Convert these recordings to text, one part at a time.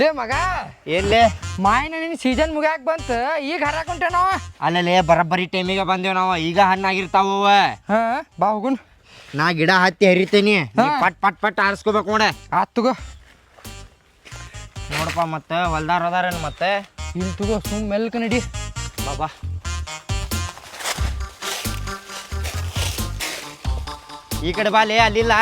ಲೇ ಮಗ. ಎಲ್ಲಿ? ಮಾಯಿನ ನಿನ್ ಸೀಸನ್ ಮುಗ್ಯಾಕ್ ಬಂತು ಈಗ ಹರಾಕೊಂಟೆ ನಾವ. ಅಲ್ಲಲ್ಲಿ ಬರಬ್ಬರಿ ಟೈಮಿಗೆ ಬಂದೇವ್ ನಾವು ಈಗ ಹಣ್ಣಾಗಿರ್ತಾವ. ಹಾ ಬಾ ಹೋಗುನ್. ನಾ ಗಿಡ ಹತ್ತಿ ಹರಿತೇನಿ ನೀ ಪಟ್ ಪಟ್ ಪಟ್ ಆರಿಸ್ಕೋಬೇಕು ನೋಡ. ಆತ್ ತಗೋ. ನೋಡಪ್ಪ ಮತ್ತೆ ಹೊಲ್ದಾರ ಅದಾರೇನು ಮತ್ತೆ? ಇಲ್ಲಿ ತಗೋ ಸುಮ್ ಮೆಲ್ಕ ನಡಿ. ಬಾಬಾ ಈ ಕಡೆ ಬಾಲಿ ಅಲ್ಲಿಲ್ಲ.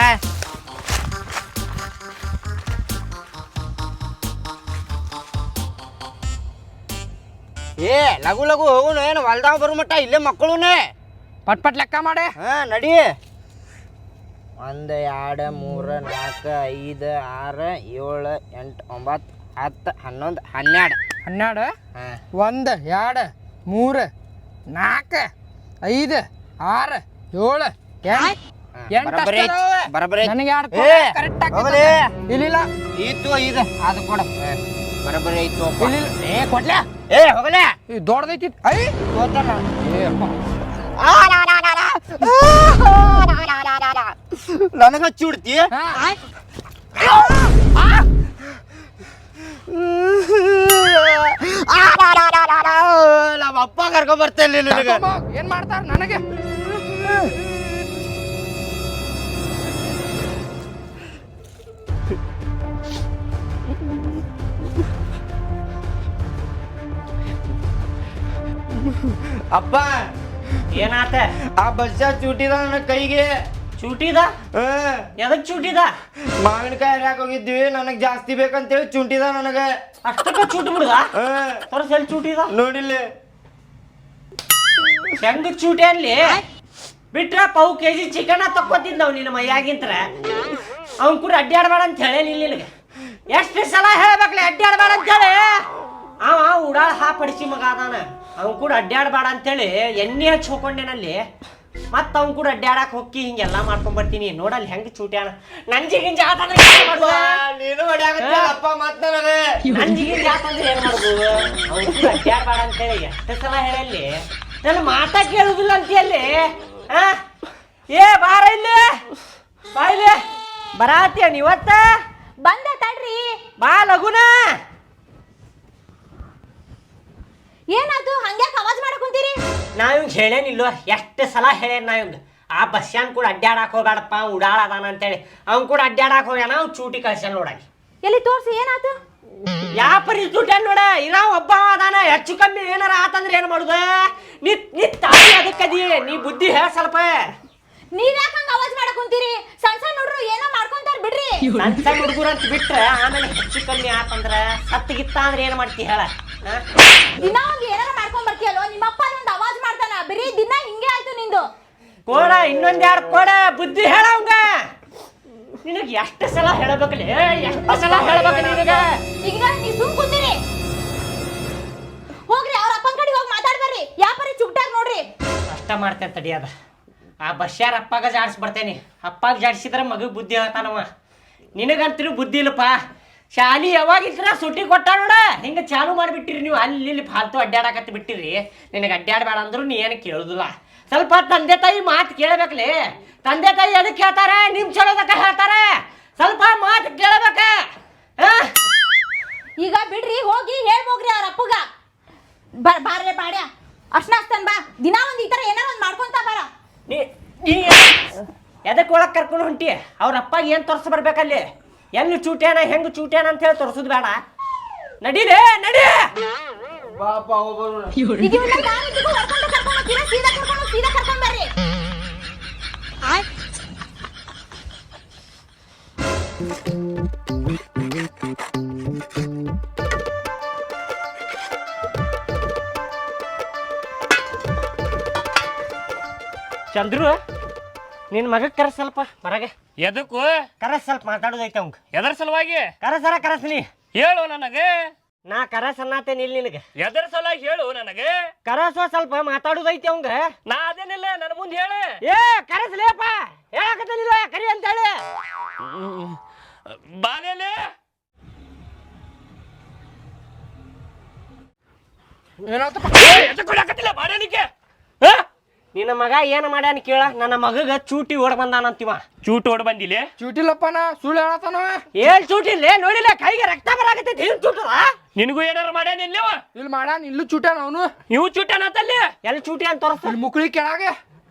ಏ ಲಘು ಲಘು ಹೋಗುನು ಏನು ಹೊಲ್ದಾಗ ಬರೋ ಮಟ್ಟ ಇಲ್ಲೇ ಮಕ್ಕಳುನೇ. ಪಟ್ ಪಟ್ ಲೆಕ್ಕ ಮಾಡೆ. ಹಾ ನಡಿ. ಒಂದು ಎರಡು ಮೂರು ನಾಲ್ಕು ಐದು ಆರು ಏಳು ಎಂಟು ಒಂಬತ್ತು ಹತ್ತು ಹನ್ನೊಂದು ಹನ್ನೆರಡು. ಹನ್ನೆರಡು? ಹಾಂ. ಒಂದು ಎರಡು ಮೂರು ನಾಲ್ಕು ಐದು ಆರು ಏಳು ಎಂಟು. ಎಂಟು ಬರಬರಿ ಐತಿ, ಬರಬರಿ ನನಗೆ ಎರಡು ಏ, ಕರೆಕ್ಟ್ ಹೋಗಲೇ. ಇಲ್ಲಿಲ್ಲ. ಇತ್ತು ಇದು ಅದು ಕೊಡ. ಬರಬರಿ ಐತು ಏ ಕೊಡ್ಲ. ಏ ಹೋಗಲೇ. ಈ ದೊಡ್ಡದೈತಿ. ಐ! ಗೊತ್ತಲ್ಲ. ಏ ನನಗ ಚುಡ್ತಿ? ನಮ್ಮ ಅಪ್ಪ ಕರ್ಕೊಂಡ್ ಕರ್ಕೊಂಡ್ ಹೋಗ್. ಏನ್ ಮಾಡ್ತಾರ ನನಗೆ? ಅಪ್ಪ! ಏನಾತ? ಆ ಬಸ್ಸ ಚೂಟಿದ ನನ್ನ ಕೈಗೆ. ಚೂಟಿದ. ಎದಕ್ ಚೂಟಿದ? ಮಾವಿನಕಾಯಿ ಹರಿಯಾಕ್ ಹೋಗಿದ್ವಿ ನನಗ್ ಜಾಸ್ತಿ ಬೇಕಂತೇಳಿ ಚುಂಟಿದ ನನಗ. ಅಷ್ಟಕ್ಕ ಚೂಟಿ ಬಿಡುದ. ತೋರ್ಸ್ ಎಲ್ಲಿ ಚೂಟಿದ? ನೋಡಿಲ್ಲ. ಹೆಂಗ ಚೂಟಿ ಅಲ್ಲಿ ಬಿಟ್ರ ಪಾವು ಕೆ ಜಿ ಚಿಕನ್ ತಕ್ಕೋತಿದ್ದವ್ ನಿನ್ನ ಮೈಯಾಗಿಂತ್ರ. ಅವನ್ ಕೂಡ ಅಡ್ಡಾಡ್ಬೇಡ ಅಂತ ಹೇಳಿ ನಿನಗೆ. ಎಷ್ಟು ಸಲ ಹೇಳ್ಬೇಕಲ್ಲ ಅಡ್ಡಾಡ್ಬೇಡ ಅಂತ ಹೇಳಿ? ಅವ ಉಡಾಳ ಹಾ ಪಡಿಸಿ ಮಗ ಅದಾನ. ಅವ್ನ್ ಕೂಡ ಅಡ್ಡಾಡಬೇಡ ಅಂತೇಳಿ ಎಣ್ಣೆ ಹಚ್ಚಿ ಹೋಕೊಂಡೇನಲ್ಲಿ ಮತ್ತ ಅವ್ನು ಕೂಡ ಅಡ್ಡಾಡಕ್ ಹೊಕ್ಕಿ ಹಿಂಗೆಲ್ಲ ಮಾಡ್ಕೊಂಡ್ ಬರ್ತೀನಿ ನೋಡಲ್ಲಿ ಹೆಂಗ್ ಚೂಟ್ಯಾನ ನಂಜಿ ಗಿಂಜಿ ಆತಂದ್ರೆ ಏನ್ ಮಾಡುವ ನೀನು ಹೊಡ್ಯಾಕತ್ತಿ ಅಪ್ಪ ಮತ್ ನನಗೆ? ನಂಜಿ ಗಿಂಜಿ ಆತಂದ್ರೆ ಏನ್ ಮಾಡ್ಬೋದು ಅವ್ನು ಕೂಡ ಅಡ್ಡಾಡಬೇಡ ಅಂತೇಳಿ ಎಷ್ಟು ಸಲ ಹೇಳಲ್ಲಿ. ನನ್ನ ಮಾತಾ ಕೇಳುದಿಲ್ಲ ಅಂತೀಯಲ್ಲಿ? ಆ ಏ ಬಾರ ಇಲ್ಲಿ? ಬಾ ಇಲ್ಲಿ. ಬರಾತಿಯ ನೀವತ್ತ? ಬಂದ ತಡ್ರಿ. ಬಾ ಲಗುನ? ಏನಾತು? ಹಂಗ್ಯಾಕ ಅವಾಜ್ ಮಾಡಕ್ ಕುಂತೀರಿ? ನಾ ಇವ್ಗೆ ಹೇಳೇನಿಲ್ವ ಎಷ್ಟು ಸಲ ಹೇಳೇನ್ ನಾ ಇವ್ಗ ಆ ಬಸ್ಯಾನ್ ಕೂಡ ಅಡ್ಡಾಡಕ್ ಹೋಗ್ಬೇಡಪ್ಪ ಉಡಾಳ ಅದಾನ ಅಂತೇಳಿ. ಅವ್ನ್ ಕೂಡ ಅಡ್ಡಾಡಕ್ ಹೋಗ್ಯಾನ ಅವ್ನ್ ಚೂಟಿ ಕಳ್ಸ್ಯಾನ ನೋಡಾಗಿ. ಎಲ್ಲಿ ತೋರ್ಸಿ ಏನಾತು? ಯಾಪರಿ ಚೂಟ ನೋಡ ಇನ್ನ ಒಬ್ಬ ಅದಾನ ಹೆಚ್ಚು ಕಮ್ಮಿ ಏನಾರ ಆತಂದ್ರೆ ಏನ್ ಮಾಡುದ? ನೀ ನೀ ತಾಯಿ ಅದಕ್ಕದಿ ನೀ ಬುದ್ಧಿ ಹೇಳ ಸ್ವಲ್ಪ. ನೀವ್ ಯಾಕ ಹಂಗ ಅವಾಜ್ ಮಾಡಕ್ ಕುಂತೀರಿ? ಸಣ್ಣ ಸಣ್ಣ ಹುಡ್ರು ಏನೋ ಮಾಡ್ಕೊಂತಾರ ಬಿಡ್ರಿ. ಸಣ್ಣ ಹುಡುಗರು ಅಂತ ಬಿಟ್ರೆ ಆಮೇಲೆ ಹೆಚ್ಚು ಕಮ್ಮಿ ಆತಂದ್ರ ಸತ್ತಿಗಿತ್ತ ಅಂದ್ರೆ ಏನ್ ಮಾಡ್ತಿ ಹೇಳ? ದಿನ ಹೋಗಿ ಏನಾರ ಮಾಡ್ಕೊಂಡ್ ಬರ್ತೀಯಲ್ಲೋ? ನಿಮ್ಮಪ್ಪ ಒಂದ್ ಅವಾಜ್ ಮಾಡ್ತಾನ. ಬರೀ ದಿನ ಹಿಂಗೆ ಆಯ್ತು ನಿಂದು. ಕೋಡ ಇನ್ನೊಂದ್ ಎರಡು ಕೋಡ? ಬುದ್ಧಿ ಹೇಳ ಅವಂಗ. ನಿನಗ್ ಎಷ್ಟು ಸಲ ಹೇಳಬೇಕಲ್ಲಿ ಎಷ್ಟು ಸಲ ಹೇಳ್ಬೇಕು ನಿನಗ? ಈಗ ನೀ ಸುಮ್ ಕುಂತೀರಿ. ಹೋಗ್ರಿ ಅವ್ರ ಅಪ್ಪನ ಕಡೆ ಹೋಗಿ ಮಾತಾಡ್ ಬರ್ರಿ. ಪರಿ ಚುಟ್ಟಾಗ ನೋಡ್ರಿ. ಕಷ್ಟ ಮಾಡ್ತೇನೆ ತಡಿಯಾದ ಆ ಬಸ್ಯಾರ ಅಪ್ಪಾಗ ಜಾಡ್ಸ್ ಬರ್ತೇನೆ. ಅಪ್ಪಾಗ ಜಾಡ್ಸಿದ್ರೆ ಮಗಗ್ ಬುದ್ಧಿ ಹೇಳ್ತಾನವ. ನಿನಗಂತೂ ಬುದ್ಧಿ ಇಲ್ಲಪ್ಪ. ಶಾಲಿ ಯಾವಾಗ ಇದ್ರ ಸುಟ್ಟಿ ಕೊಟ್ಟ ನೋಡ. ಹಿಂಗೆ ಚಾಲು ಮಾಡಿಬಿಟ್ಟಿರಿ ನೀವು. ಅಲ್ಲಿ ಇಲ್ಲಿ ಫಾಲ್ತು ಅಡ್ಡಾಡಕತ್ತಿ ಬಿಟ್ಟಿರಿ. ನಿನಗೆ ಅಡ್ಡಾಡಬೇಡ ಅಂದ್ರು ನೀ ಏನು ಕೇಳೋದಿಲ್ಲ. ಸ್ವಲ್ಪ ತಂದೆ ತಾಯಿ ಮಾತು ಕೇಳಬೇಕಲಿ. ತಂದೆ ತಾಯಿ ಅದಕ್ಕೆ ಹೇಳ್ತಾರೆ? ನಿಮ್ ಚಲೋದಕ್ಕ ಹೇಳ್ತಾರೆ. ಸ್ವಲ್ಪ ಮಾತು ಕೇಳಬೇಕ. ಈಗ ಬಿಡ್ರಿ ಹೋಗಿ ಹೇಳ್ಬೋಗ್ರಿ ಅವ್ರ ಅಪ್ಪಗ. ಬರ್ ಬಾರ್ರೆ ಬಾಡ್ಯ. ಅರ್ಶನ ಹಚ್ತಾನ್ ಬಾ. ದಿನ ಒಂದು ಈ ತರ ಏನಾರ ಒಂದ್ ಮಾಡ್ಕೊಂತ ಬಾರ. ನೀ ನೀ ಎದಕ್ಕೆ ಒಳಗೆ ಕರ್ಕೊಂಡು ಹೊಂಟಿ? ಅವ್ರ ಅಪ್ಪ ಏನು ತೋರ್ಸ ಬರ್ಬೇಕಲ್ಲಿ? ಎಲ್ಲಿ ಚೂಟ್ಯಾನ ಹೆಂಗೆ ಚೂಟ್ಯಾನ ಅಂತ ಹೇಳಿ ತೋರ್ಸುದು ಬೇಡ. ನಡೀಲೇ ನಡಿ. ಚಂದ್ರು ನಿನ್ನ ಮಗ ಕರೆ ಸ್ವಲ್ಪ ಹೊರಗೆ. ಎದಕ್ಕೂ? ಕರಸ್ ಸ್ವಲ್ಪ ಮಾತಾಡೋದೈತೆ ಅವಂಗ. ಎದರ ಸಲುವಾಗಿ? ಕರಸರ ಕರಸ್ನಿ ಹೇಳು ನನಗೆ. ನಾ ಕರಸ್ ಅನ್ನತೇನಿ ಇಲ್ಲಿ ನಿನಗೆ. ಎದರ ಸಲುವಾಗಿ ಹೇಳು ನನಗೆ. ಕರಸೋ ಸ್ವಲ್ಪ ಮಾತಾಡೋದೈತೆ ಅವಂಗ. ನಾ ಅದೇನಿಲ್ಲ ನನ್ನ ಮುಂದೆ ಹೇಳು. ಏ ಕರೆಸ್ಲೇಪ ಹೇಳಕತ್ತಿಲ್ಲ ಕರಿ ಅಂತೇಳಿ. ಬಾಲೇಲೆ ಏನಾತಪ್ಪ ಎದಕ್ಕೆ ಕೊಡಕತ್ತಿಲ್ಲ ಬಾಡೇನಿಕೆ ನಿನ್ನ ಮಗ ಏನ್ ಮಾಡ್ಯಾನ ಕೇಳ. ನನ್ನ ಮಗಗ ಚೂಟಿ ಓಡ್ ಬಂದಾನಂತಿವ ಚೂಟಿ ಓಡ್ ಬಂದಿಲ್ಲ ಚೂಟಿಲ್ಲಪ್ಪ ಸುಳ್ಳು ಹೇಳತ್ತಾನ. ಏನ್ ಚೂಟಿ ಇಲ್ಲೇ ನೋಡಿಲ್ಲ ಕೈಗೆ ರಕ್ತ ಬರಾಕತ್ತೈತಿ ಏನ್ ಚೂಟದ ನಿನಗೂ ಏನಾರ ಮಾಡ್ಯಾನ ಇಲ್ಲವ ಇಲ್ಲಿ ಮಾಡ್ಯಾನ ಇಲ್ಲೂ ಚೂಟ್ಯಾನ ಅವನು. ನೀವು ಅಂತಲ್ಲಿ ಎಲ್ಲಿ ಚೂಟಿ ಅಂತ ತೋರಿಸ್ತ? ಮುಕ್ಳಿ ಕೆಳಗೆ.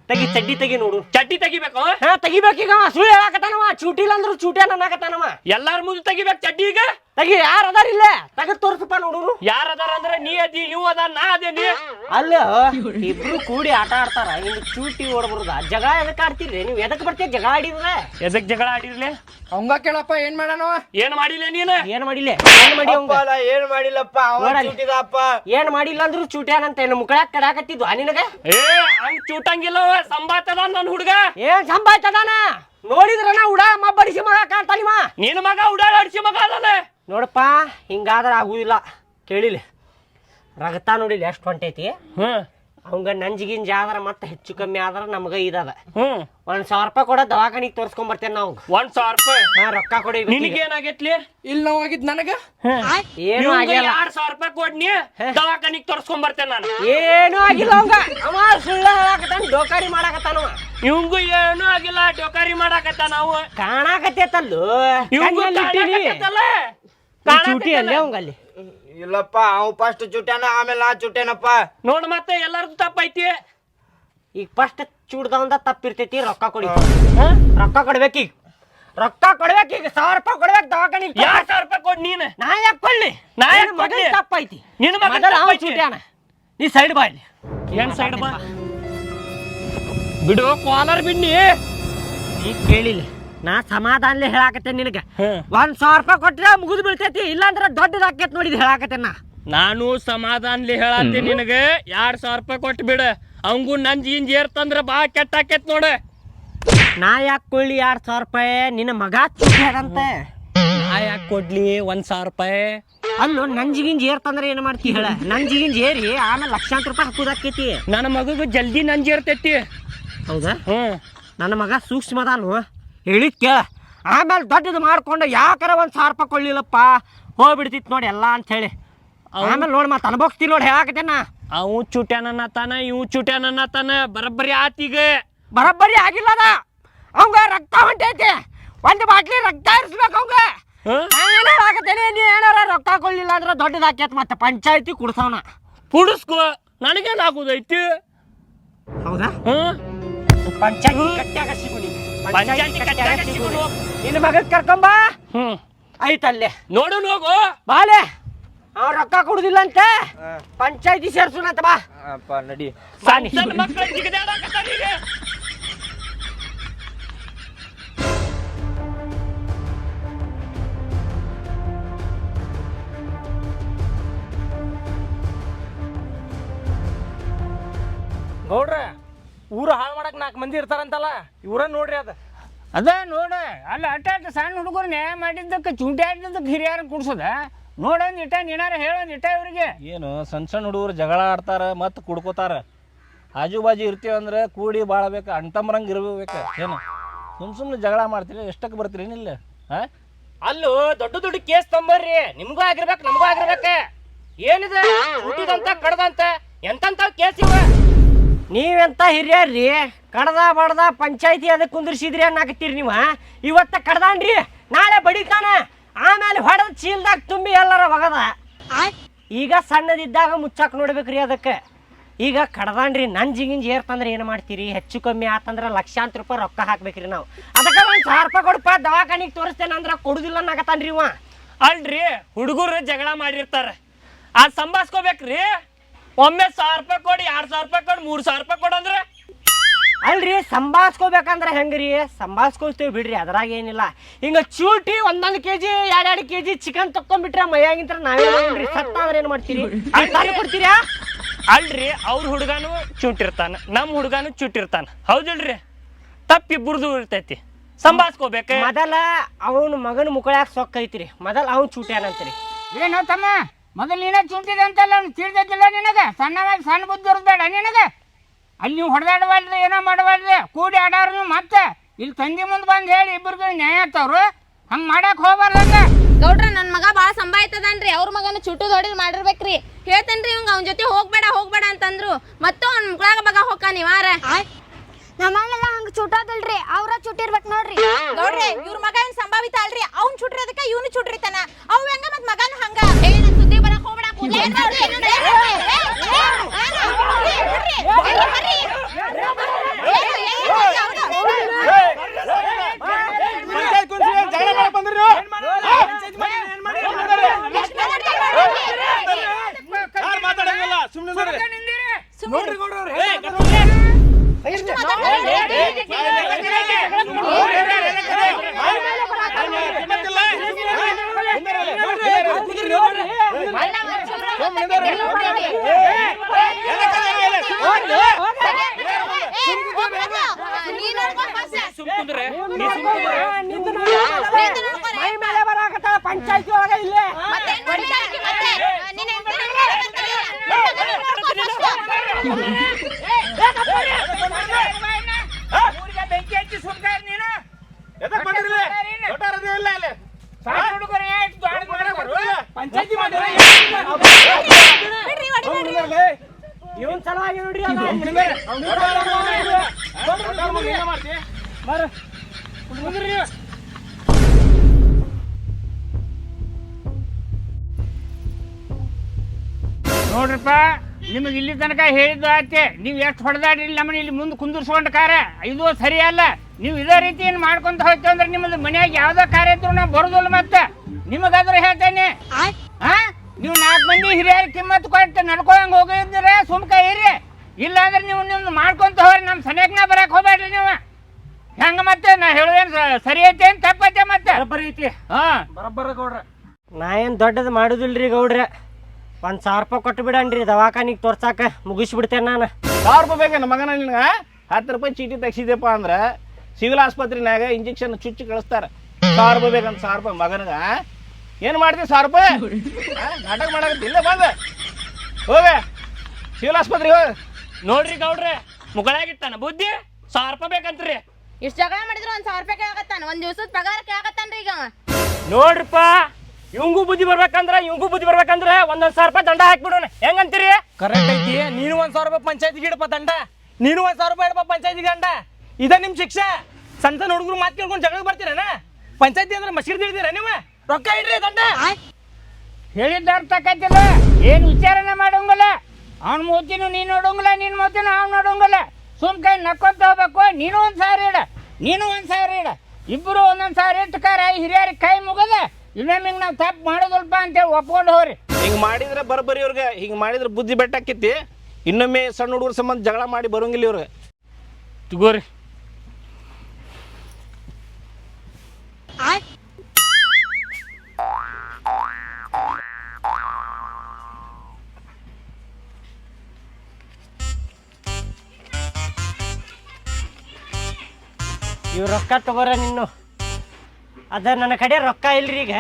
ತಗಿ ಚಡ್ಡಿ ತೆಗಿ ನೋಡು. ಚಡ್ಡಿ ತೆಗಿಬೇಕು? ಹಾ ತೆಗಿಬೇಕೀಗ ಸುಳ್ಳು ಹೇಳಕತ್ತಾನವ ಚೂಟಿ ಇಲ್ಲ ಅಂದ್ರು ಚೂಟ್ಯಾನ ಅನ್ನಕತ್ತಾನವ ಎಲ್ಲಾರ ಮುಂದೆ ತೆಗಿಬೇಕು ಚಡ್ಡಿ ಈಗ? ತೆಗಿ ಯಾರ ಅದಾರ ಇಲ್ಲ? ತಗ ತೋರ್ಸಪ್ಪ ನೋಡೋರು ಯಾರ ಅದಾರ ಅಂದ್ರೆ ನೀ ಅದಿ ನೀವು ಅದ ನಾ. ಅದೇನಿ ಅಲ್ಲ ಇಬ್ರು ಕೂಡಿ ಆಟ ಆಡ್ತಾರ. ಇಲ್ಲಿ ಚೂಟಿ ಓಡ್ಬಾರ್ದ ಜಗ ಎದಕ್ ಆಡ್ತಿರ್ರಿ ನೀವು ಎದಕ್ ಬರ್ತೀಯ ಜಗ ಆಡಿದ್ರೆ. ಎದಕ್ ಜಗಳ ಆಡಿರ್ಲಿ? ಅವಂಗ ಕೇಳಪ್ಪ ಏನ್ ಮಾಡ್ಯಾನವ ಏನ್ ಮಾಡಿಲ್ಲ ನೀನು? ಏನ್ ಮಾಡಿಲ್ಲ? ಏನ್ ಮಾಡಿ ಅವಂಗ? ಏನ್ ಮಾಡಿಲ್ಲಪ್ಪ? ಅವ. ಚೂಟಿದಪ್ಪ. ಏನ್ ಮಾಡಿಲ್ಲ ಅಂದ್ರು ಚೂಟ್ಯಾನಂತ ಏನು? ಮುಕ್ಕಳಾಕ್ ಕಡಾಕತ್ತಿದ್ವು ನಿನಗ? ಏ ಹಂಗ್ ಚೂಟಂಗಿಲ್ಲ ಸಂಬಾತದ ನನ್ ಹುಡುಗ. ಏನ್ ಸಂಭಾಯ್ತದಾನ? ನೋಡಿದ್ರನ ಉಡಾ ಬಡಿಸಿ ಮಗ ಕಾಣ್ತಾನಿವ ನಿನ್ ಮಗ ಉಡಾ ಅಡಿಸಿ ಮಗ ಅದಾನೆ. ನೋಡಪ್ಪ ಹಿಂಗಾದ್ರೆ ಆಗುದಿಲ್ಲ. ಕೇಳಿಲಿ. ರಗತ ನೋಡಿಲ್ಲ ಎಷ್ಟು ಹೊಂಟೈತಿ ಹ್ಮ್. ಅವಂಗ ನಂಜಿಗಿಂಜ ಆದ್ರ ಮತ್ತೆ ಹೆಚ್ಚು ಕಮ್ಮಿ ಆದ್ರ ನಮ್ಗ ಇದದ. ಹ್ಮ್. ಒಂದ್ ಸಾವಿರ ರೂಪಾಯಿ ಕೊಡ ದವಾಖಾನಿಗೆ ತೋರ್ಸ್ಕೊಂಡ್ ಬರ್ತೇನೆ ನಾವು. ಒಂದ್ ಸಾವಿರ ರೂಪಾಯಿ? ಹಾ ರೊಕ್ಕ ಕೊಡಿ ನಿನಗೇನಾಗೈತ್ಲಿ? ಇಲ್ಲಿ ನೋವಾಗಿದ್ ನನಗ? ಏನು ಆಗಿಲ್ಲ. ಎರಡ್ ಸಾವಿರ ರೂಪಾಯಿ ಕೊಡ್ನಿ ದವಾಖಾನಿಗೆ ತೋರ್ಸ್ಕೊಂಡ್ ಬರ್ತೇನೆ ನಾನು. ಏನು ಆಗಿಲ್ಲ ಅವಂಗ. ಅವ ಸುಳ್ಳು ಹೇಳಾಕತ್ತಾನ ಡೋಕಾರಿ ಮಾಡಾಕತ್ತಾನವ ಇವಂಗು ಏನು ಆಗಿಲ್ಲ ಡೋಕಾರಿ ಮಾಡಾಕತ್ತ ನಾವು ಕಾಣಾಕತ್ತೈತಲ್ಲೋ. ಇವಂಗು. ಕಾಣಾಕತ್ತೈತಲ್ಲ? ಚೂಟಿ ಅಲ್ಲೇ ಅವಂಗ ಅಲ್ಲಿ. ಇಲ್ಲಪ್ಪ ಅವ್ ಫಸ್ಟ್ ಚುಟ್ಯಾನ ಆಮೇಲೆ ನಾ ಚುಟ್ಯಾನಪ್ಪ. ನೋಡ್ ಮತ್ತೆ ಎಲ್ಲಾರ್ದು ತಪ್ಪೈತಿ. ಈಗ ಫಸ್ಟ್ ಚೂಡ್ದವಂದ ತಪ್ಪಿರ್ತೈತಿ ರೊಕ್ಕ ಕೊಡಿ. ರೊಕ್ಕ ಕೊಡ್ಬೇಕೀಗ ರೊಕ್ಕ ಕೊಡ್ಬೇಕೀಗ ಸಾವಿರ ರೂಪಾಯಿ ಕೊಡ್ಬೇಕು ದವಾಖಾನಿ ಎರಡ್ ಸಾವಿರ ರೂಪಾಯಿ ಕೊಡ್ ನೀನ್? ನಾ ಯಾಕೆ ಕೊಡ್ಲಿ? ನಾ ಯಾಕ್ ನಿನ್ ಮಗನ್ ಕೊಡ್ಲಿ? ತಪ್ಪೈತಿ. ನಿನ್ ಮಗನ್ ಮೊದಲು ಅವ್ನ್ ತಪ್ಪೈತಿ. ಚೂಟ್ಯಾನ. ನೀ ಸೈಡ್ ಬಾ ಇಲ್ಲಿ. ಏನ್ ಸೈಡ್ ಬಾ. ಬಿಡು ಕಾಲರ್ ಬಿಡ್ನಿ. ನೀ ಕೇಳಿಲ್ಲ. ನಾ ಸಮಾಧಾನಲೆ ಹೇಳಾಕತ್ತೇನೆ ನಿನಗೆ. ಒಂದ್ ಸಾವಿರ ರೂಪಾಯಿ ಕೊಟ್ಟರೆ ಮುಗಿದು ಬೀಳ್ತೈತಿ ಇಲ್ಲಾಂದ್ರೆ ದೊಡ್ಡದಾಕೈತಿ ನೋಡಿದ್ ಹೇಳಾಕತ್ತೇನ ನಾ. ನಾನು ಸಮಾಧಾನಲಿ ಹೇಳತ್ತೀನಿ ನಿನಗೆ. ಎರಡ್ ಸಾವಿರ ರೂಪಾಯಿ ಕೊಟ್ಟು ಬಿಡ. ಅವಂಗು ನಂಜ್ ಗಿಂಜ್ ಏರ್ತಂದ್ರ ಬಾ ಕೆಟ್ಟ ಆಕೇತ್ ನೋಡ. ನಾ ಯಾಕೆ ಕೊಡ್ಲಿ ಎರಡ್ ಸಾವಿರ ರೂಪಾಯಿ? ನಿನ್ನ ಮಗ ಚುಟ್ಯಾದಂತೆ ನಾ ಯಾಕೆ ಕೊಡ್ಲಿ ಒಂದ್ ಸಾವಿರ ರೂಪಾಯಿ? ಅಲ್ಲೋ ನಂಜಿಗಿಂಜ್ ಏರ್ತಂದ್ರೆ ಏನು ಮಾಡ್ತಿ ಹೇಳ? ನಂಜಿಗಿಂಜ್ ಏರಿ ಆಮೇಲೆ ಲಕ್ಷಾಂತರ ರೂಪಾಯಿ ಹಾಕುದಾಕೈತಿ. ನನ್ನ ಮಗಗ ಜಲ್ದಿ ನಂಜ್ ಏರ್ತೈತಿ. ಹೌದಾ? ಹ್ಮ್. ನನ್ನ ಮಗ ಸೂಕ್ಷ್ಮದಾನು ಹೇಳಿದ್ ಕೇಳ ಆಮೇಲೆ ದೊಡ್ಡದು ಮಾಡ್ಕೊಂಡು ಯಾಕಾರ ಒಂದು ಸಾವಿರ ರೂಪಾಯಿ ಕೊಳ್ಳಿಲ್ಲಪ್ಪ ಹೋಗ್ಬಿಡ್ತಿತ್ತು ನೋಡಿ ಎಲ್ಲ ಅಂತ ಹೇಳಿ. ಆಮೇಲೆ ನೋಡಿ ಮತ್ತೆ ಅನುಭವಿಸ್ತೀನಿ ನೋಡಿ ಹೇಳಾಕತ್ತೇನ. ಅವು ಚುಟ್ಯಾನನ್ನತಾನ ಇವು ಚುಟ್ಯಾನನ್ನತಾನ ಬರಬ್ಬರಿ ಆತೀಗ. ಬರಬ್ಬರಿ ಆಗಿಲ್ಲದ? ಅವಂಗ ರಕ್ತ ಹೊಂಟೈತಿ. ಒಂದು ಬಾಟ್ಲಿ ರಕ್ತ ಇರಿಸ್ಬೇಕು ಅವಂಗ. ಹೇಳಾಕತ್ತೇನೆ ನೀ ಏನಾರ ರೊಕ್ಕ ಕೊಡ್ಲಿಲ್ಲ ಅಂದ್ರೆ ದೊಡ್ಡದಾಕೈತಿ ಮತ್ತೆ ಪಂಚಾಯತಿ ಕುಡ್ಸವನ. ಪುಡಿಸ್ಕೋ ನನಗೇನಾಗುದೈತಿ ಹೌದಾ? ಹ್ಮ್ ಪಂಚಾಯತಿ ಕಟ್ಟ್ಯಾಗ ಸಿಗು. ಪಂಚಾಯ್ತಿ ಕಟ್ಟ್ಯಾಗ ಸಿಗು ಸಿಗು. ನೀ. ನಿನ್ನ ಮಗ ಕರ್ಕೊಂಬ ಹ್ಮ್. ಐತಲ್ಲೇ ನೋಡು ಹೋಗು ಬಾಲೆ. ಅವ ರೊಕ್ಕ ಕೊಡುದಿಲ್ಲ ಅಂತ ಪಂಚಾಯತಿ ಅಂತ ಬಾ. ಅಪ್ಪ ನಡಿ. ಮಕ್ಕಳ ಊರ ಹಾಳು ಮಾಡಕ್ ನಾಲ್ಕು ಮಂದಿ ಇರ್ತಾರಂತಲ್ಲ ಇವ್ರ ನೋಡ್ರಿ ಅದ. ಅದ ನೋಡ ಅಲ್ಲ ಅಟ್ಟ ಅಟ್ಟ ಸಣ್ಣ ಹುಡುಗರು ನ್ಯಾಯ ಮಾಡಿದ್ದಕ್ಕೆ ಚುಂಟಿ ಆಡಿದ್ದಕ್ಕೆ ಹಿರಿಯರ ಕುಡ್ಸದ? ನೋಡೊಂದು ಇಟ್ಟ ನೀನಾರ ಹೇಳೊಂದು ಇಟ್ಟ ಇವ್ರಿಗೆ. ಏನು ಸಣ್ಣ ಸಣ್ಣ ಹುಡುಗರು ಜಗಳ ಆಡ್ತಾರ ಮತ್ತು ಕುಡ್ಕೋತಾರ. ಆಜು ಬಾಜು ಇರ್ತೀವಂದ್ರೆ ಕೂಡಿ ಬಾಳಬೇಕು ಅಣ್ತಂಬ್ರಂಗೆ ಇರಬೇಕು. ಏನು ಸುಮ್ ಸುಮ್ಮನೆ ಜಗಳ ಮಾಡ್ತೀರಿ ಎಷ್ಟಕ್ಕೆ ಬರ್ತೀರಿ ಏನಿಲ್ಲ ಹಾಂ ಅಲ್ಲೂ ದೊಡ್ಡ ದೊಡ್ಡ ಕೇಸ್ ತಂಬರ್ರಿ ನಿಮ್ಗೂ ಆಗಿರ್ಬೇಕು ನಮಗೂ ಆಗಿರ್ಬೇಕು. ಏನಿದೆ ಹುಟ್ಟಿದಂತ ಕಡ್ದಂತ ಎಂತಂತ ಕೇಸ್ ಇವ? ನೀವೆಂತ ಹಿರಿಯರ್ರಿ? ಕಡ್ದ ಬಡ್ದ ಪಂಚಾಯತಿ ಅದಕ್ಕೆ ಕುಂದಿರ್ಸಿದ್ರಿ ಅನ್ನಾಕತ್ತೀರಿ ನೀವು ಇವತ್ತ ಕಡ್ದಾನ್ರಿ, ನಾಳೆ ಬಡಿತಾನ. ಆಮೇಲೆ ಹೊಡೆದ ಚೀಲ್ದಾಗ ತುಂಬಿ ಎಲ್ಲರ ಒಗದ. ಈಗ ಸಣ್ಣದಿದ್ದಾಗ ಮುಚ್ಚಾಕ್ ನೋಡ್ಬೇಕ್ರಿ ಅದಕ್ಕೆ. ಈಗ ಕಡ್ದಾನ್ರಿ, ನನ್ ಜಿಗಿಂಜ್ ಏರ್ತಂದ್ರೆ ಏನು ಮಾಡ್ತೀರಿ? ಹೆಚ್ಚು ಕಮ್ಮಿ ಆತಂದ್ರೆ ಲಕ್ಷಾಂತರ ರೂಪಾಯಿ ರೊಕ್ಕ ಹಾಕ್ಬೇಕ್ರಿ ನಾವು. ಅದಕ್ಕೆ ಒಂದು ಸಾವಿರ ರೂಪಾಯಿ ಕೊಡಪ್ಪ, ದವಾಖಾನಿಗೆ ತೋರಿಸ್ತೇನೆ ಅಂದ್ರೆ ಕೊಡುದಿಲ್ಲ ಅನ್ನಕತ್ತಾನ್ರಿ ಇವ. ಅಲ್ರಿ, ಹುಡುಗರು ಜಗಳ ಮಾಡಿರ್ತಾರ. ಆ ಸಂಭಾಸ್ಕೋಬೇಕ್ರಿ. ಒಮ್ಮೆ ಸಾವಿರ ರೂಪಾಯಿ ಕೊಡಿ ಎರಡ್ ಸಾವಿರ ರೂಪಾಯಿ ಕೊಡಿ ಮೂರ್ ಸಾವಿರ ರೂಪಾಯಿ ಕೊಡಂದ್ರ ಅಲ್ರಿ ಸಂಭಾಸ್ಕೋಬೇಕಂದ್ರೆ ಹೆಂಗ್ರಿ? ಸಂಭಾಸ್ಕೊಳ್ತೀವಿ ಬಿಡ್ರಿ ಅದ್ರಾಗ ಏನಿಲ್ಲ. ಹಿಂಗ ಚೂಟಿ ಒಂದೊಂದು ಕೆಜಿ ಎರಡೆರಡು ಕೆಜಿ ಚಿಕನ್ ತಕೊಂಡ್ಬಿಟ್ರೆ ಮೈಯಾಗಿಂತ್ರ ನಾವೇ ಮಾಡ್ರಿ ಸತ್ತ ಅಂದ್ರೆ ಏನ್ ಮಾಡ್ತೀರಿ? ಕೊಡ್ತೀರಾ? ಅಲ್ರಿ ಅವ್ರ ಹುಡುಗನು ಚೂಟಿರ್ತಾನ ನಮ್ ಹುಡುಗನು ಚುಟ್ಟಿರ್ತಾನ ಹೌದಿಲ್ರಿ? ಬುರ್ದು ಇರ್ತೈತಿ. ಸಂಭಾಸ್ಕೋಬೇಕ ಮೊದಲ ಅವನ ಮಗನ ಮುಕ್ಕಳ್ಯಾಕ ಸೊಕ್ಕ ಐತ್ರಿ. ಮೊದಲ ಅವ್ನು ಚೂಟ್ಯಾನಂತ್ರಿ. ಏನೋ ತಮ್ಮ ಮೊದಲು ನೀನೇ ಚುಂಟಿದೆ ಅಂತಲ್ಲ ಅವ್ನು ತಿಳಿದಿದ್ದಿಲ್ಲ ನಿನಗೆ? ಸಣ್ಣವಾಗಿ ಸಣ್ಣ ಬುದ್ಧಿ ಬೇಡ ನಿನಗೆ? ಅಲ್ಲಿ ನೀವು ಹೊಡೆದಾಡಬಾರ್ದು ಏನೋ ಮಾಡಬಾರ್ದು ಕೂಡಿ ಆಡೋರು ನೀವು ಮತ್ತೆ. ಇಲ್ಲಿ ತಂದೆ ಮುಂದೆ ಬಂದು ಹೇಳಿ ಇಬ್ಬರಿಗೂ ನ್ಯಾಯ ಆತವ್ರು. ಹಂಗೆ ಮಾಡಕ್ಕೆ ಹೋಗ್ಬಾರ್ದಂಗ ಗೌಡ್ರ ನನ್ನ ಮಗ ಭಾಳ ಸಂಭಾಯ್ತದನ್ರಿ. ಅವ್ರ ಮಗನ ಚುಟ್ಟು ದೊಡ್ಡ ಮಾಡಿರ್ಬೇಕ್ರಿ. ಹೇಳ್ತೇನ್ರಿ ಇವಂಗ ಅವ್ನ ಜೊತೆ ಹೋಗ್ಬೇಡ ಹೋಗ್ಬೇಡ ಅಂತಂದ್ರು. ಮತ್ತು ಅವ್ನ ಮುಗ್ಳಾಗ ಬಗ ಹೋಗ್ಕ ನೀವಾರ? ನಮ್ಮನ್ನೆಲ್ಲ ಹಂಗ ಚುಟ್ಟೋದಿಲ್ರಿ ಅವ್ರ ಚುಟ್ಟಿರ್ಬೇಕು ನೋಡ್ರಿ ನೋಡ್ರಿ ಇವ್ರ ಮಗ ಏನ್ ಸಂಭಾವಿತ ಅಲ್ರಿ ಅವ್ನ್ ಚುಟ್ರಿದಕ್ಕ ಇವ್ನು ಚುಟ್ರಿತಾನ ಅವ್ ಹೆಂಗ ಮತ್ ಮಗನ ಹಂಗ ಸುದ್ದಿ ಬರಕ್ ಹೋಗ್ಬೇಡ ಕೂದ್ಲ ಏನ್ ಮಾಡ್ರಿ? ಏನ್ ಮಾಡ್ರಿ? ಏ, ಏ, ಏ, ಬರ್ರಿ, ಬರ್ರಿ, ಬರ್ರಿ. ಏ, ಏ, ಏ, ಹೌದು. ಎಷ್ಟ್ ಮಾತಾಡ್ತೀರಿ? ಸುಮ್ನೆ ಎಷ್ಟು ಮಾತಾಡ್ತೀರಿ? ಏ, ಹೋಗ್ಬಿಡು. ನೀನ್ ನೋಡ್ಕೊಂಡ್ ನೀ ಸುಮ್ ಕುಂದ್ರೆ ನೀನ್ ನೋಡ್ಕೊರೆ. ಪಂಚಾಯತಿ ಒಳಗ ಇಲ್ಲೇ ಬೆಂಕಿ ಹಚ್ಚಿ ನೀನು ಪಂಚಾಯತಿ ಬಿಡ್ರಿ, ಹೊಡಿಬೇಡ್ರಿ. ಇವನ್ ಸಲುವಾಗಿ ನೋಡ್ರಿ ನೋಡ್ರಪ್ಪ ನಿಮಗೆ ಇಲ್ಲಿ ತನಕ ಹೇಳಿದ್ದು ಆಯ್ತೆ. ನೀವು ಎಷ್ಟು ಹೊಡೆದಾಡ್ರಿ ನಮ್ಮನ್ನ ಇಲ್ಲಿ ಮುಂದೆ ಕುಂದಿರ್ಸ್ಕೊಂಡ ಕಾರ? ಇದು ಸರಿ ಅಲ್ಲ ನೀವು ಇದೇ ರೀತಿ ಏನು ಮಾಡ್ಕೊಂತ ಹೋಗ್ತೇವೆ ಅಂದ್ರೆ ನಿಮ್ಮದು ಮನ್ಯಾಗ ಯಾವ್ದೋ ಕಾರ್ಯ ಇದ್ರು ನಾವು ಬರೋದಿಲ್ಲ ಮತ್ತೆ. ನಿಮಗಾದ್ರೂ ಹೇಳ್ತೇನೆ. ಹಾ ನೀವು ನಾಲ್ಕು ಮಂದಿ ಹಿರಿಯರ ಕಿಮ್ಮತ್ ಕೊಟ್ಟು ನಡ್ಕೊಳಂಗ್ ಹೋಗಿದ್ರೆ ಸುಮ್ಕ ಇರಿ. ಇಲ್ಲ ಅಂದ್ರೆ ನೀವು ನಿಮ್ದು ಮಾಡ್ಕೊಂತ ಹೋಗ್ರಿ. ನಮ್ಮ ಸನೇಕ್ನ ಬರಕ್ ಹೋಗ್ಬೇಡ್ರಿ ನೀವು. ಹೆಂಗ ಮತ್ತೆ? ನಾ ಹೇಳುದೇನ್ ಸರಿ ಐತಿ ಏನ್? ತಪ್ಪೈತೆ ಮತ್ತೆ? ಬರೀ ಐತಿ. ಹಾ. ಬರಬ್ಬರ ಗೌಡ್ರ. ನಾ ಏನು ದೊಡ್ಡದು ಮಾಡುದಿಲ್ರಿ ಗೌಡ್ರ. ಒಂದು ಸಾವಿರ ರೂಪಾಯಿ ಕೊಟ್ಟು ಬಿಡನ್ರಿ ದವಾಖಾನಿಗೆ ತೋರ್ಸಾಕ ಮುಗಿಸ್ಬಿಡ್ತೇನೆ ನಾನು. ಸಾವಿರ ರೂಪಾಯಿ ಬೇಕೇನು ಮಗನ ನಿನಗೆ? ಹತ್ತು ರೂಪಾಯಿ ಚೀಟಿ ತೆಗ್ಸಿದ್ಯಪ್ಪ ಅಂದ್ರೆ ಸಿವಿಲ್ ಆಸ್ಪತ್ರೆನಾಗ ಇಂಜೆಕ್ಷನ್ ಚುಚ್ಚಿ ಕಳಿಸ್ತಾರೆ. ಸಾವಿರ ರೂಪಾಯಿ ಬೇಕಂತ ಸಾವಿರ ರೂಪಾಯಿ ಮಗನಿಗೆ. ಏನು ಮಾಡ್ತೀವಿ ಸಾವಿರ ರೂಪಾಯಿ? ಆ, ನಾಟಕ ಮಾಡಕತ್ತಿಲ್ಲ ಬಂದ. ಹೋಗ. ಸಿವಿಲ್ ಆಸ್ಪತ್ರೆ ಹೋಗ. ನೋಡ್ರಿ ಗೌಡ್ರೆ ಮುಗಳಾಗಿತ್ತಾನ. ಬುದ್ಧಿ? ಸಾವಿರ ರೂಪಾಯಿ ಬೇಕಂತ್ರಿ. ಇಷ್ಟ್ ಜಗಳ ಮಾಡಿದ್ರು ಒಂದ್ ಸಾವಿರ ರೂಪಾಯಿ ಆಗತ್ತಾನ ಒಂದು ದಿವಸದ ಪಗಾರ ಕೇಳಕತ್ತಾನ್ರಿ ಈಗ ನೋಡ್ರಪ್ಪ ಇವಂಗೂ ಬುದ್ಧಿ ಬರ್ಬೇಕಂದ್ರ ಇವಂಗೂ ಬುದ್ಧಿ ಬರ್ಬೇಕಂದ್ರ ಒಂದೊಂದ್ ಸಾವಿರ ರೂಪಾಯಿ ದಂಡ ಹಾಕ್ಬಿಡೋಣ. ಹೆಂಗಂತೀರಿ? ಕರೆಕ್ಟ್ ಐತಿ. ನೀನು ಒಂದ್ ಸಾವಿರ ರೂಪಾಯಿ ಪಂಚಾಯತಿಗೆ ಇಡಪ್ಪ ದಂಡ. ನೀನು ಒಂದ್ ಸಾವಿರ ರೂಪಾಯಿ ಇಡಪ್ಪ ಪಂಚಾಯತಿಗೆ ದಂಡ. ಇದ ನಿಮ್ ಶಿಕ್ಷೆ. ಸಣ್ಣ ಸಣ್ಣ ಹುಡುಗರು ಮಾತು ಕೇಳ್ಕೊಂಡು ಜಗಳ ಬರ್ತೀರನ? ಪಂಚಾಯತಿ ಅಂದ್ರೆ ಮಸೀರ್ ತಿಳಿದಿರ ನೀವು? ರೊಕ್ಕ ಇಡ್ರಿ ದಂಡ. ಹೇಳಿದ್ದ ಅರ್ಥ ಆಕೈತಿಲ್ಲ? ಏನು ವಿಚಾರಣೆ ಮಾಡೋಂಗಿಲ್ಲ? ಅವ್ನ ಮೂತಿನೂ ನೀನು ನೋಡೋಂಗಿಲ್ಲ ನಿನ್ನ ಮೂತಿನೂ ಅವ್ನು ನೋಡೋಂಗಿಲ್ಲ. ಸುಮ್ ಕೈ ನಕ್ಕೊಂತ ಹೋಗ್ಬೇಕು. ನೀನು ಒಂದು ಸಾರಿ ಇಡ. ನೀನು ಒಂದು ಸಾರಿ ಇಡ. ಇಬ್ಬರು ಒಂದೊಂದು ಸಾರಿ ಇಟ್ಟು ಕಾರ ಹಿರಿಯರಿಗೆ ಕೈ ಮುಗದ. ಇನ್ನೊಮ್ಮೆ ನಾವು ತಪ್ಪು ಮಾಡೋದಲ್ಪ ಅಂತೇಳಿ ಒಪ್ಕೊಂಡು ಹೋಗ್ರಿ. ಹಿಂಗೆ ಮಾಡಿದ್ರೆ ಬರಬರಿ ಇವ್ರಿಗೆ. ಹಿಂಗೆ ಮಾಡಿದ್ರೆ ಬುದ್ಧಿ ಬೆಟ್ಟಾಕೈತಿ ಇನ್ನೊಮ್ಮೆ ಸಣ್ಣ ಹುಡುಗರ ಸಂಬಂಧ ಜಗಳ ಮಾಡಿ ಬರೋಂಗಿಲ್ಲ ಇವ್ರಿಗೆ ತಗೋರಿ. ಇವ್ ರೊಕ್ಕ ತಗೋರ ನಿನ್ನು. ಅದ ನನ್ನ ಕಡೆ ರೊಕ್ಕ ಇಲ್ರಿ ಈಗ.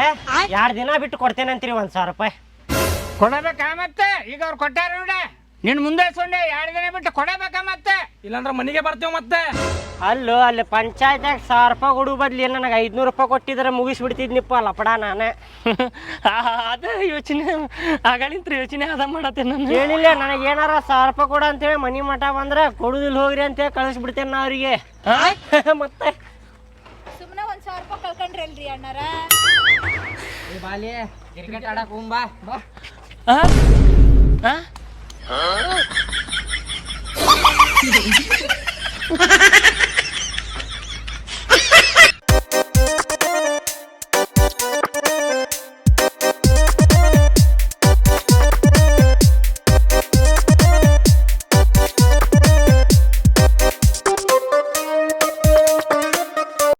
ಎರಡು ದಿನ ಬಿಟ್ಟು ಕೊಡ್ತೇನೆ ಅಂತೀರಿ ಒಂದು ಸಾವಿರ ರೂಪಾಯಿ. ಕೊಡಬೇಕಾ ಮತ್ತೆ? ಈಗ ಅವ್ರು ಕೊಟ್ಟಾರ ನೋಡ. ನಿನ್ನ ಮುಂದೆ ಸೊಂಡೆ ಎರಡು ದಿನ ಬಿಟ್ಟು ಕೊಡಬೇಕಾ ಮತ್ತೆ? ಇಲ್ಲಾಂದ್ರೆ ಮನೆಗೆ ಬರ್ತೇವೆ ಮತ್ತೆ. ಅಲ್ಲೋ ಅಲ್ಲಿ ಪಂಚಾಯತ್ಯಾಗ ಸಾವಿರ ರೂಪಾಯಿ ಕೊಡು ಬದ್ಲಿ ನನಗೆ ಐದ್ನೂರು ರೂಪಾಯಿ ಕೊಟ್ಟಿದ್ರೆ ಮುಗಿಸ್ಬಿಡ್ತಿದ್ನಿಪ್ಪ ಲಪಡ ನಾನೇ. ಅದ ಯೋಚನೆ ಆಗಳಿಂತ್ರ ಯೋಚನೆ ಅದ ಮಾಡತ್ತೆ ನಾನು ಹೇಳಿಲ್ಲ ನನಗೆ ಏನಾರ ಸಾವಿರ ರೂಪಾಯಿ ಕೊಡು ಅಂತೇಳಿ ಮನಿ ಮಠ ಬಂದ್ರೆ ಕೊಡುದಿಲ್ಲ ಹೋಗ್ರಿ ಅಂತೇಳಿ ಕಳಿಸ್ಬಿಡ್ತೇನೆ ನಾ ಅವರಿಗೆ. ಮತ್ತೆ? ಸುಮ್ನೆ ಒಂದ್ ಸಾವಿರ ರೂಪಾಯಿ ಕಳ್ಕೊಂಡ್ರಿ ಅಲ್ರಿ ಅಣ್ಣಾರ ಬಾಲಿ ಕ್ರಿಕೆಟ್ ಆಡಕ್ ಹೋಗ್ಬಾ ಬಾ ಹಾ?